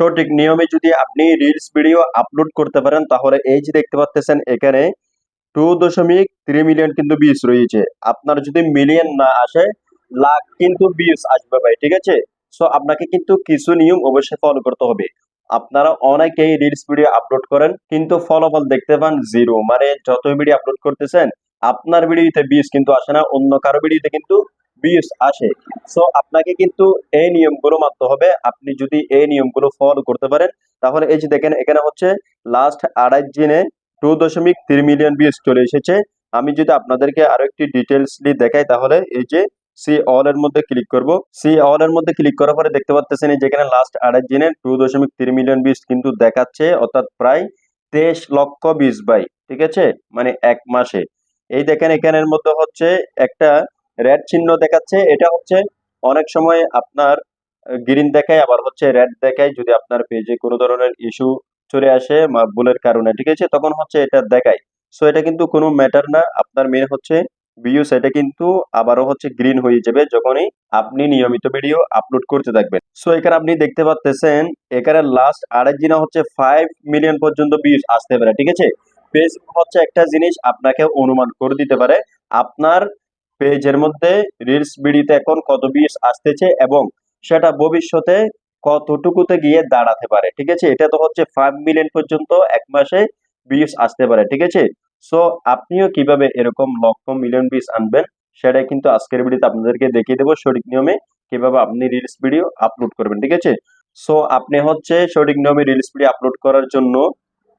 সঠিক নিয়মে যদি আপনি রিলস ভিডিও আপলোড করতে পারেন, তাহলে এই যে দেখতে পাচ্ছেন এখানে টু দশমিক থ্রি মিলিয়ন কিন্তু ভিউজ রয়েছে। আপনার যদি মিলিয়ন না আসে, লাখ কিন্তু ভিউজ আসবে ভাই, ঠিক আছে? সো আপনাকে কিন্তু কিছু নিয়ম অবশ্যই ফলো করতে হবে। আপনারা অনেকেই রিলস ভিডিও আপলোড করেন, কিন্তু ফলাফল দেখতে পান জিরো মানে যত ভিডিও আপলোড করতেছেন, আপনার ভিডিওতে ভিউজ কিন্তু আসে না, অন্য কারও ভিডিওতে কিন্তু ভিউজ আসে। সো আপনাকে কিন্তু এই নিয়মগুলো মানতে হবে। আপনি যদি এই নিয়মগুলো ফলো করতে পারেন, তাহলে এই যে দেখেন, এখানে হচ্ছে লাস্ট আড়াই দিনে টু দশমিক থ্রি মিলিয়ন ভিউজ চলে এসেছে। আমি যদি আপনাদেরকে আরও একটি ডিটেলসলি দেখাই, তাহলে এই যে সি অল এর মধ্যে ক্লিক করব। সি অল এর মধ্যে ক্লিক করার পরে দেখতে পাচ্ছেন যেখানে লাস্ট আড়াই দিনে টু দশমিক থ্রি মিলিয়ন ভিউজ কিন্তু দেখাচ্ছে, অর্থাৎ প্রায় তেইশ লক্ষ ভিউজ বাই ঠিক আছে? মানে এক মাসে। এই দেখেন, এখানের মধ্যে হচ্ছে একটা রেড চিহ্ন দেখাচ্ছে। এটা হচ্ছে অনেক সময় আপনার গ্রিন দেখায়, আবার হচ্ছে রেড দেখায়। যদি আপনার পেজে কোনো ধরনের ইস্যু চলে আসে ভুলের কারণে, ঠিক আছে? তখন হচ্ছে এটা দেখায়। সো এটা কিন্তু কোনো ম্যাটার না। আপনার মেন হচ্ছে ভিউস এটা কিন্তু আবারও হচ্ছে গ্রিন হয়ে যাবে যখনই আপনি নিয়মিত ভিডিও আপলোড করতে থাকবেন। সো এখানে আপনি দেখতে পাচ্ছেন এখানে লাস্ট আড়াই দিনে হচ্ছে ফাইভ মিলিয়ন পর্যন্ত ভিউস আসতে পারে, ঠিক আছে? ফেসবুক হচ্ছে একটা জিনিস আপনাকে অনুমান করে দিতে পারে। আপনার পেজের মধ্যে রিলস ভিডিওতে এখন কত ভিউস আসতেছে এবং সেটা ভবিষ্যতে কতটুকুতে গিয়ে দাঁড়াতে পারে, ঠিক আছে? এটা তো হচ্ছে ফাইভ মিলিয়ন পর্যন্ত এক মাসে ভিউস আসতে পারে, ঠিক আছে? সো আপনিও কীভাবে এরকম লক্ষ মিলিয়ন ভিউস আনবেন, সেটাই কিন্তু আজকের ভিডিওতে আপনাদেরকে দেখিয়ে দেবো সঠিক নিয়মে কীভাবে আপনি রিলস ভিডিও আপলোড করবেন, ঠিক আছে? সো আপনি হচ্ছে সঠিক নিয়মে রিলস ভিডিও আপলোড করার জন্য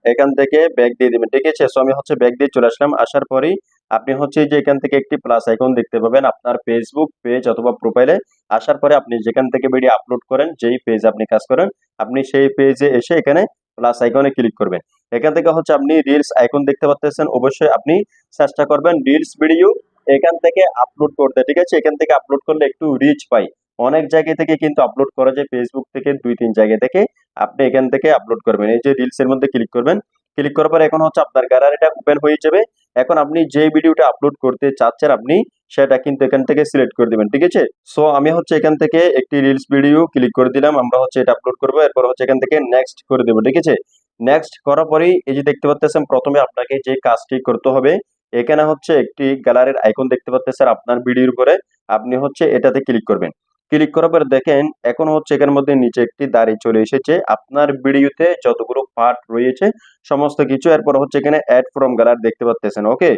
এখান থেকে ব্যাগ দিয়ে দিবেন, ঠিক আছে? সো আমি হচ্ছে ব্যাগ দিয়ে চলে আসলাম, আসার পরেই আপনি হচ্ছে যে এখান থেকে একটি প্লাস আইকন দেখতে পাবেন আপনার ফেসবুক পেজ অথবা প্রোফাইলে আসার পরে আপনি যেখান থেকে ভিডিও আপলোড করেন, যেই পেজ আপনি কাজ করেন, আপনি সেই পেজে এসে এখানে প্লাস আইকনে ক্লিক করবেন। এখান থেকে হচ্ছে আপনি রিলস আইকন দেখতে পাচ্ছেন অবশ্যই আপনি চেষ্টা করবেন রিলস ভিডিও এখান থেকে আপলোড করতে, ঠিক আছে? এখান থেকে আপলোড করলে একটু রিচ পাই। অনেক জায়গা থেকে কিন্তু আপলোড করা যায় ফেসবুক থেকে দুই তিন জায়গা থেকে আপনি এখান থেকে আপলোড করবেন। এই যে রিলস এর মধ্যে ক্লিক করবেন ক্লিক করার পর এখন হচ্ছে আপনার গ্যালারিটা ওপেন হয়ে যাবে। এখন আপনি যে ভিডিওটা আপলোড করতে চাচ্ছেন, আপনি সেটা কিন্তু এখান থেকে সিলেক্ট করে দিবেন, ঠিক আছে? সো আমি হচ্ছে এখান থেকে একটি রিলস ভিডিও ক্লিক করে দিলাম, আমরা হচ্ছে এটা আপলোড করব, এরপর হচ্ছে এখান থেকে নেক্সট করে দেবো, ঠিক আছে? নেক্সট করার পরেই এই যে দেখতে পাচ্ছেন প্রথমে আপনাকে যে কাজটি করতে হবে, এখানে হচ্ছে একটি গ্যালারির আইকন দেখতে পাচ্ছেন আপনার ভিডিওর উপরে, আপনি হচ্ছে এটাতে ক্লিক করবেন। ক্লিক করার পর দেখেন, এখন হচ্ছে এখানের মধ্যে নিচে একটি দাড়ি চলে এসেছে। আপনার ভিডিওতে যতগুলো পার্ট রয়েছে, সমস্ত কিছু এরপর হচ্ছে এখানে অ্যাড ফ্রম গ্যালারি দেখতে পাচ্ছেন ওকে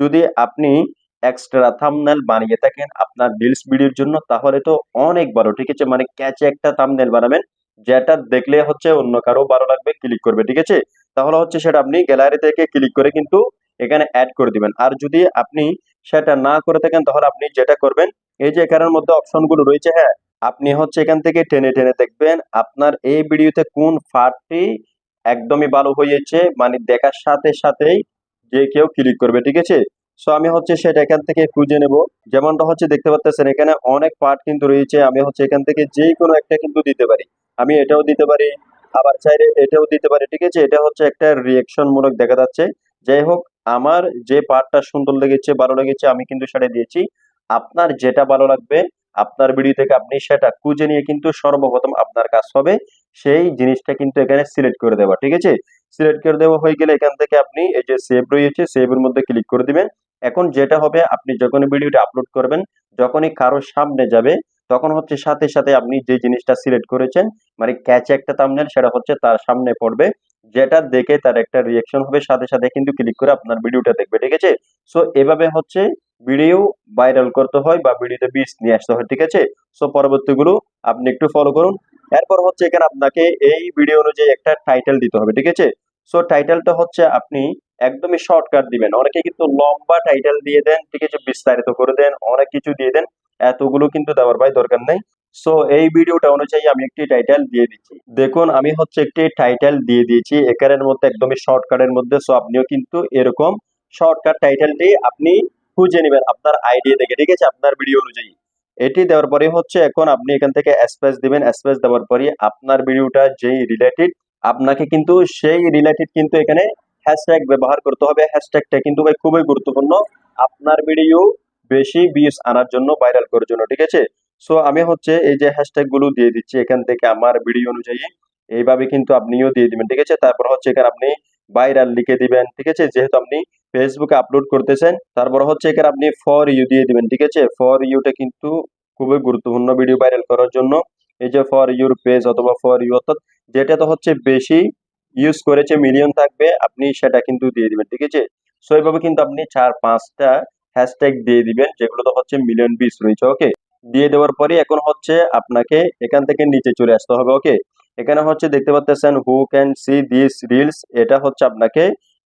যদি আপনি এক্সট্রা থামনেল বানিয়ে থাকেন আপনার রিলস ভিডিওর জন্য, তাহলে তো অনেক ভালো, ঠিক আছে? মানে ক্যাচে একটা থামনেল বানাবেন, যেটা দেখলে হচ্ছে অন্য কারও ভালো লাগবে ক্লিক করবে, ঠিক আছে? তাহলে হচ্ছে সেটা আপনি গ্যালারি থেকে ক্লিক করে কিন্তু এখানে অ্যাড করে দিবেন। আর যদি আপনি সেটা না করে থাকেন, তাহলে আপনি যেটা করবেন এই যে এখানের মধ্যে অপশনগুলো রয়েছে হ্যাঁ আপনি হচ্ছে এখান থেকে টেনে টেনে দেখবেন আপনার এই ভিডিওতে কোন ফাটটি একদমই ভালো হয়েছে মানে দেখার সাথে সাথেই যে কেউ ক্লিক করবে, ঠিক আছে? সো আমি হচ্ছে সেটা এখান থেকে খুঁজে নেব। যেমনটা হচ্ছে দেখতে পাচ্ছেন এখানে অনেক পার্ট কিন্তু রয়েছে, আমি হচ্ছে এখান থেকে যে কোনো একটা কিন্তু দিতে পারি। আমি এটাও দিতে পারি, আবার চাইলে এটাও দিতে পারি, ঠিক আছে? এটা হচ্ছে একটা রিয়েকশন মূলক দেখা যাচ্ছে। যাই হোক, আমার যে পার্টটা সুন্দর লেগেছে, ভালো লেগেছে, আমি কিন্তু সেটা দিয়েছি। আপনার যেটা ভালো লাগবে, আপনার ভিডিও থেকে আপনি সেটা খুঁজে নিয়ে কিন্তু সর্বপ্রথম আপনার কাজ হবে সেই জিনিসটা কিন্তু এখানে সিলেক্ট করে দেওয়া, ঠিক আছে? সিলেক্ট করে দেওয়া হয়ে গেলে এখান থেকে আপনি এই যে সেভ রয়েছে সেভের মধ্যে ক্লিক করে দিবেন। এখন যেটা হবে, আপনি যখন ভিডিওটা আপলোড করবেন, যখনই কারও সামনে যাবে, তখন হচ্ছে সাথে সাথে আপনি যে জিনিসটা সিলেক্ট করেছেন মানে ক্যাচে একটা থাম্বনেল সেটা হচ্ছে তার সামনে পড়বে। যেটা দেখে তার একটা রিয়েকশন হবে, সাথে সাথে কিন্তু ক্লিক করে আপনার ভিডিওটা দেখবে, ঠিক আছে? সো এভাবে হচ্ছে ভিডিও ভাইরাল করতে হয় বা ভিডিওতে বিষ নিয়ে আসতে হয়, ঠিক আছে? সো পরবর্তীগুলো আপনি একটু ফলো করুন। এরপর হচ্ছে এখানে আপনাকে এই ভিডিও অনুযায়ী একটা টাইটেল দিতে হবে, ঠিক আছে? সো টাইটেলটা হচ্ছে আপনি একদমই শর্টকাট দিবেন। অনেকে কিন্তু লম্বা টাইটেল দিয়ে দেন, ঠিক আছে? বিস্তারিত করে দেন, অনেক কিছু দিয়ে দেন, এতগুলো কিন্তু দেওয়ার ভাই দরকার নেই। সো এই ভিডিওটা অনুযায়ী আমি একটি টাইটেল দিয়ে দিচ্ছি। দেখুন, আমি হচ্ছে একটি টাইটেল দিয়ে দিয়েছি একারের মধ্যে একদমই শর্টকাটের মধ্যে। সো আপনিও কিন্তু এরকম শর্টকাট টাইটেলটি আপনি খুঁজে নেবেন আপনার আইডিয়া থেকে ঠিক আছে? আপনার ভিডিও অনুযায়ী। এটি দেওয়ার পরে হচ্ছে এখন আপনি এখান থেকে স্পেস দিবেন। স্পেস দেওয়ার পরে আপনার ভিডিওটা যেই রিলেটেড আপনাকে কিন্তু সেই রিলেটেড কিন্তু এখানে হ্যাশট্যাগ ব্যবহার করতে হবে। হ্যাশট্যাগটা কিন্তু ভাই খুবই গুরুত্বপূর্ণ। আপনার ভিডিও বেশি ভিউজ আনার জন্য ভাইরাল করার জন্য, ঠিক আছে? সো আমি হচ্ছে এই যে হ্যাশট্যাগগুলো দিয়ে দিচ্ছি এখান থেকে আমার ভিডিও অনুযায়ী। এইভাবে কিন্তু আপনিও দিয়ে দিবেন, ঠিক আছে? তারপর হচ্ছে এখানে আপনি ভাইরাল লিখে দিবেন, ঠিক আছে? যেহেতু আপনি ফেসবুকে আপলোড করতেছেন। তারপর হচ্ছে এখানে আপনি ফর ইউ দিয়ে দিবেন, ঠিক আছে? ফর ইউটা কিন্তু খুবই গুরুত্বপূর্ণ ভিডিও ভাইরাল করার জন্য। এই যে ফর ইউর পেজ অথবা ফর ইউ অর্থাৎ যেটা তো হচ্ছে বেশি ইউজ করেছে মিলিয়ন থাকবে, আপনি সেটা কিন্তু দিয়ে দিবেন, ঠিক আছে? সো এইভাবে কিন্তু আপনি চার, পাঁচটা হ্যাশট্যাগ দিয়ে দিবেন, যেগুলো তো হচ্ছে মিলিয়ন বিস রয়েছে ওকে দিয়ে দেওয়ার পরে এখন হচ্ছে আপনাকে এখান থেকে নিচে চলে আসতে হবে ওকে এখানে হচ্ছে দেখতে পাচ্ছেন who can see this reels এটা হচ্ছে আপনাকে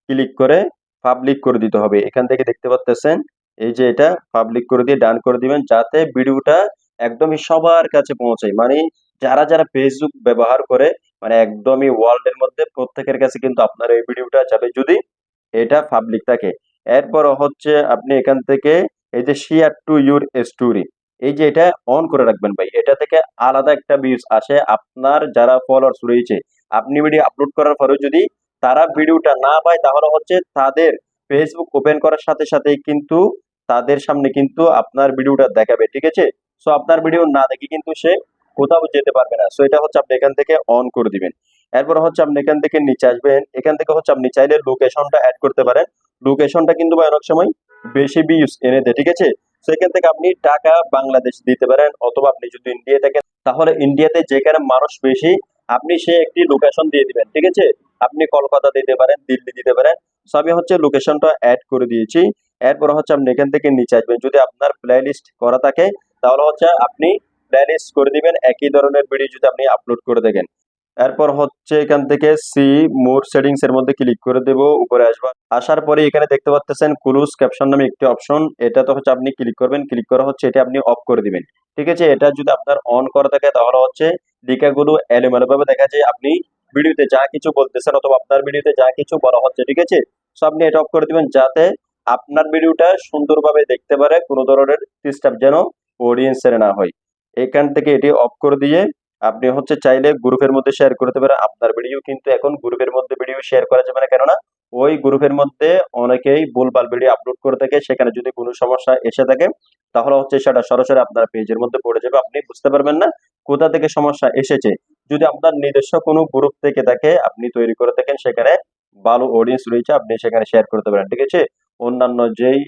ক্লিক করে পাবলিক করে দিতে হবে। এখান থেকে দেখতে পাচ্ছেন এই যে এটা পাবলিক করে দিয়ে ডান করে দিবেন যাতে ভিডিওটা একদমই সবার কাছে পৌঁছায়। মানে যারা যারা ফেসবুক ব্যবহার করে মানে একদমই ওয়ার্ল্ডের মধ্যে প্রত্যেকের কাছে কিন্তু আপনার এই ভিডিওটা যাবে যদি এটা পাবলিক থাকে। এরপর হচ্ছে আপনি এখান থেকে এই যে শেয়ার টু ইউর স্টোরি এই যে এটা অন করে রাখবেন ভাই। এটা থেকে আলাদা একটা ভিউজ আসে। আপনার যারা ফলোয়ার্স রয়েছে, আপনি ভিডিও আপলোড করার পরেও যদি তারা ভিডিওটা না পায়, তাহলে হচ্ছে তাদের ফেসবুক ওপেন করার সাথে সাথেই কিন্তু তাদের সামনে কিন্তু আপনার ভিডিওটা দেখাবে, ঠিক আছে? সো আপনার ভিডিও না দেখে কিন্তু সে কোথাও যেতে পারবে না। সো এটা হচ্ছে আপনি এখান থেকে অন করে দিবেন। এরপর হচ্ছে আপনি এখান থেকে নিচে আসবেন। এখান থেকে হচ্ছে আপনি চাইলে লোকেশনটা অ্যাড করতে পারেন। লোকেশনটা কিন্তু ভাই অনেক সময় বেশি ভিউজ এনে দেয়, ঠিক আছে? সেখান থেকে আপনি টাকা বাংলাদেশ দিতে পারেন অথবা আপনি যদি ইন্ডিয়া থাকেন তাহলে ইন্ডিয়াতে যেখানে মানুষ বেশি, আপনি সে একটি লোকেশন দিয়ে দিবেন, ঠিক আছে? আপনি কলকাতা দিতে পারেন, দিল্লি দিতে পারেন। সো আমি হচ্ছে লোকেশনটা অ্যাড করে দিয়েছি। এরপর হচ্ছে আপনি এখান থেকে নিচে আসবেন। যদি আপনার প্লে লিস্ট করা থাকে, তাহলে হচ্ছে আপনি প্লে লিস্ট করে দিবেন। একই ধরনের ভিডিও যদি আপনি আপলোড করে দেখেন এরপর হচ্ছে এখান থেকে সি মোর সেটিংস এর মধ্যে ক্লিক করে দেব, উপরে আসব। আসার পরে এখানে দেখতে পাচ্ছেন ক্রুজ ক্যাপশন নামে একটি অপশন এটা তো হচ্ছে আপনি ক্লিক করবেন। ক্লিক করা হচ্ছে, এটা আপনি অফ করে দিবেন। ঠিক আছে? এটা যদি আপনার অন করা থাকে, তাহলে হচ্ছে লিখাগুলো এলোমেলো ভাবে দেখা যায়। আপনি ভিডিওতে যা কিছু বলতেছেন অথবা আপনার ভিডিওতে যা কিছু বলা হচ্ছে, ঠিক আছে? সো আপনি এটা অফ করে দিবেন যাতে আপনার ভিডিওটা সুন্দরভাবে দেখতে পারে, কোনো ধরনের ডিস্টার্ব যেন অডিয়েন্সের না হয়। এখান থেকে এটি অফ করে দিয়ে আপনি হচ্ছে চাইলে গ্রুপের মধ্যে শেয়ার করতে পারেন। আপনার ভিডিও কিন্তু এখন গ্রুপের মধ্যে ভিডিও শেয়ার করা যাবে না, কেননা ওই গ্রুপের মধ্যে অনেকেই ভুলভাল ভিডিও আপলোড করে থাকে। সেখানে যদি কোনো সমস্যা এসে থাকে, তাহলে হচ্ছে সেটা সরাসরি আপনার পেজের মধ্যে পড়ে যাবে। আপনি বুঝতে পারবেন না কোথা থেকে সমস্যা এসেছে। যদি আপনার নিজস্ব কোনো গ্রুপ থেকে থাকে, আপনি তৈরি করে থাকেন, সেখানে ভালো অডিয়েন্স রয়েছে, আপনি সেখানে শেয়ার করতে পারেন, ঠিক আছে? অন্যান্য যেই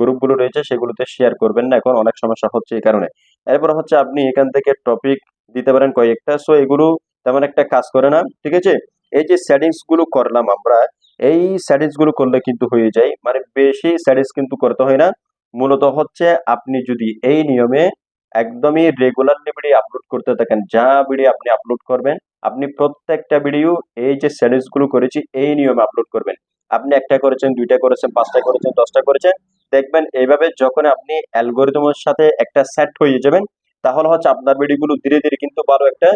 গ্রুপগুলো রয়েছে, সেগুলোতে শেয়ার করবেন না, এখন অনেক সমস্যা হচ্ছে এই কারণে। এরপর হচ্ছে আপনি এখান থেকে টপিক দিতে পারেন কয়েকটা সো এগুলো তেমন একটা কাজ করে না, ঠিক আছে? এই যে সেটিংসগুলো করলাম আমরা, এই সেটিংসগুলো করলে কিন্তু হয়ে যায় মানে বেশি সেটিংস কিন্তু করতে হয় না। মূলত হচ্ছে আপনি যদি এই নিয়মে একদমই রেগুলারলি ভিডিও আপলোড করতে থাকেন। যা ভিডিও আপনি আপলোড করবেন, আপনি প্রত্যেকটা ভিডিও এই যে সেটিংসগুলো করেছি, এই নিয়মে আপলোড করবেন। আপনি একটা করেছেন, দুইটা করেছেন, পাঁচটা করেছেন, দশটা করেছেন, দেখবেন এইভাবে যখন আপনি অ্যালগোরিদমের সাথে একটা সেট হয়ে যাবেন, তাহলে হচ্ছে আপনার ভিডিওগুলো ধীরে ধীরে কিন্তু ভালো একটা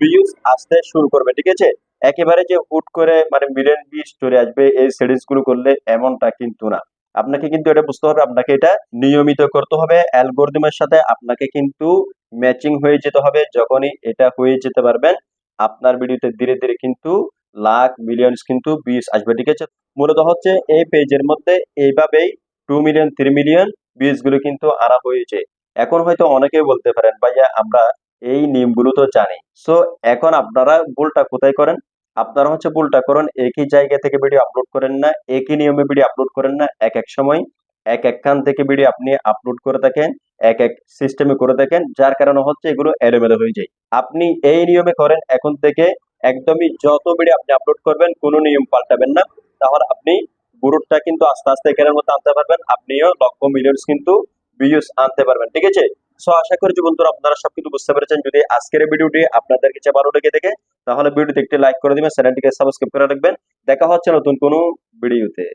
ভিউজ আসতে শুরু করবে, ঠিক আছে? একেবারে যে হুট করে মানে মিলিয়ন ভিউজ চলে আসবে এই সেটিংসগুলো করলে এমনটা কিন্তু না। আপনাকে কিন্তু এটা বুঝতে হবে, আপনাকে এটা নিয়মিত করতে হবে। অ্যালগোরিদমের সাথে আপনাকে কিন্তু ম্যাচিং হয়ে যেতে হবে, যখনই এটা হয়ে যেতে পারবেন। আপনার ভিডিওতে ধীরে ধীরে কিন্তু লাখ মিলিয়নস কিন্তু ভিউজ আসবে, ঠিক আছে? মূলত হচ্ছে এই পেজের মধ্যে এইভাবেই টু মিলিয়ন থ্রি মিলিয়নগুলো কিন্তু আনা হয়েছে। এখন হয়তো অনেকেই বলতে পারেন, ভাইয়া, আমরা এই নিয়মগুলো তো জানি। সো এখন আপনারা ভুলটা কোথায় করেন? আপনারা হচ্ছে ভুলটা করেন, একই জায়গা থেকে ভিডিও আপলোড করেন না, একই নিয়মে ভিডিও আপলোড করেন না, এক এক সময়, এক এক খান থেকে ভিডিও আপনি আপলোড করে থাকেন, এক এক সিস্টেমে করে থাকেন, যার কারণে হচ্ছে এগুলো এলোমেলো হয়ে যায়। আপনি এই নিয়মে করেন, এখন থেকে একদমই যত ভিডিও আপনি আপলোড করবেন, কোনো নিয়ম পাল্টাবেন না। তাহলে আপনি গ্রুপটা কিন্তু আস্তে আস্তে এখানের মধ্যে আনতে পারবেন, আপনিও লক্ষ মিলিয়নস কিন্তু ভিউজ আনতে পারবেন, ঠিক আছে? সো আশা করি যুবন্ত বন্ধুরা আপনারা সবকিছু বুঝতে পেরেছেন। যদি আজকের ভিডিওটি আপনাদের কাছে ভালো লেগে থাকে, তাহলে ভিডিওটি একটি লাইক করে দিবেন, চ্যানেলটিকে সাবস্ক্রাইব করে রাখবেন। দেখা হচ্ছে নতুন কোনো ভিডিওতে।